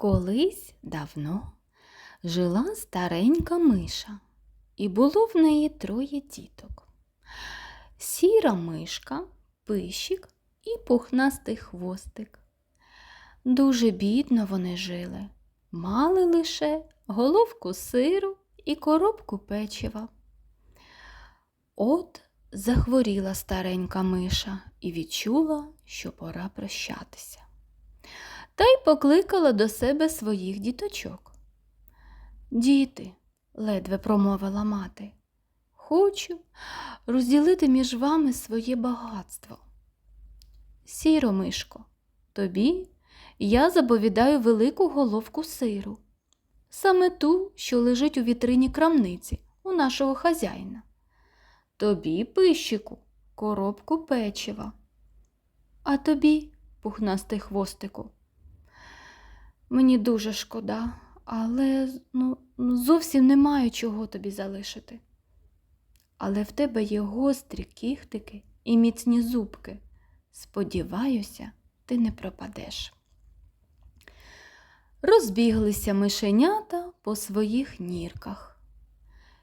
Колись давно жила старенька миша, і було в неї троє діток. Сіра мишка, пищик і пухнастий хвостик. Дуже бідно вони жили, мали лише головку сиру і коробку печива. От захворіла старенька миша і відчула, що пора прощатися. Та й покликала до себе своїх діточок. Діти, ледве промовила мати, хочу розділити між вами своє багатство. Сіро, мишко, тобі я заповідаю велику головку сиру, саме ту, що лежить у вітрині крамниці у нашого хазяїна. Тобі, пищику, коробку печива. А тобі, пухнастий хвостику. Мені дуже шкода, але ну, зовсім немає чого тобі залишити. Але в тебе є гострі кіхтики і міцні зубки. Сподіваюся, ти не пропадеш. Розбіглися мишенята по своїх нірках.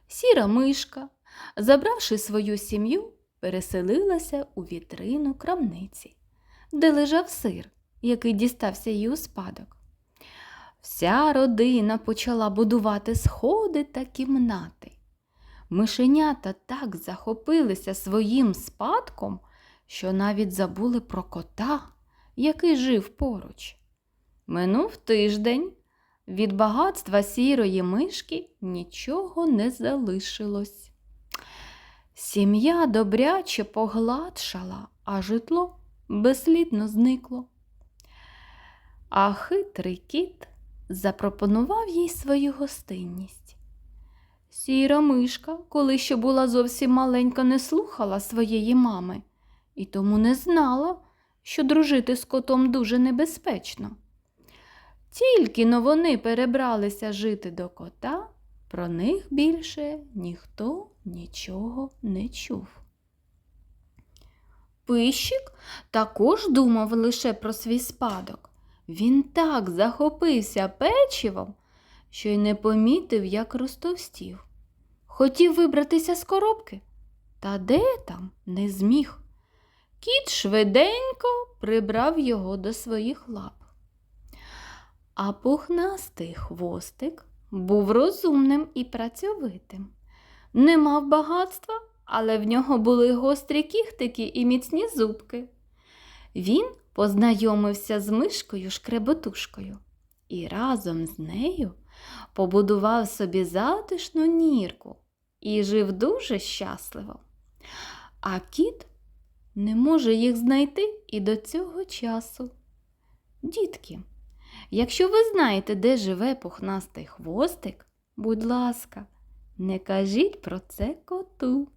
Сіра мишка, забравши свою сім'ю, переселилася у вітрину крамниці, де лежав сир, який дістався їй у спадок. Вся родина почала будувати сходи та кімнати. Мишенята так захопилися своїм спадком, що навіть забули про кота, який жив поруч. Минув тиждень. Від багатства сірої мишки нічого не залишилось. Сім'я добряче погладшала, а житло безслідно зникло. А хитрий кіт запропонував їй свою гостинність. Сіра мишка, коли ще була зовсім маленька, не слухала своєї мами і тому не знала, що дружити з котом дуже небезпечно. Тільки но вони перебралися жити до кота, про них більше ніхто нічого не чув. Пищик також думав лише про свій спадок. Він так захопився печивом, що й не помітив, як розтовстів. Хотів вибратися з коробки, та де там не зміг. Кіт швиденько прибрав його до своїх лап. А пухнастий хвостик був розумним і працьовитим. Не мав багатства, але в нього були гострі кіхтики і міцні зубки. Він познайомився з мишкою шкреботушкою і разом з нею побудував собі затишну нірку і жив дуже щасливо. А кіт не може їх знайти і до цього часу. Дітки, якщо ви знаєте, де живе пухнастий хвостик, будь ласка, не кажіть про це коту.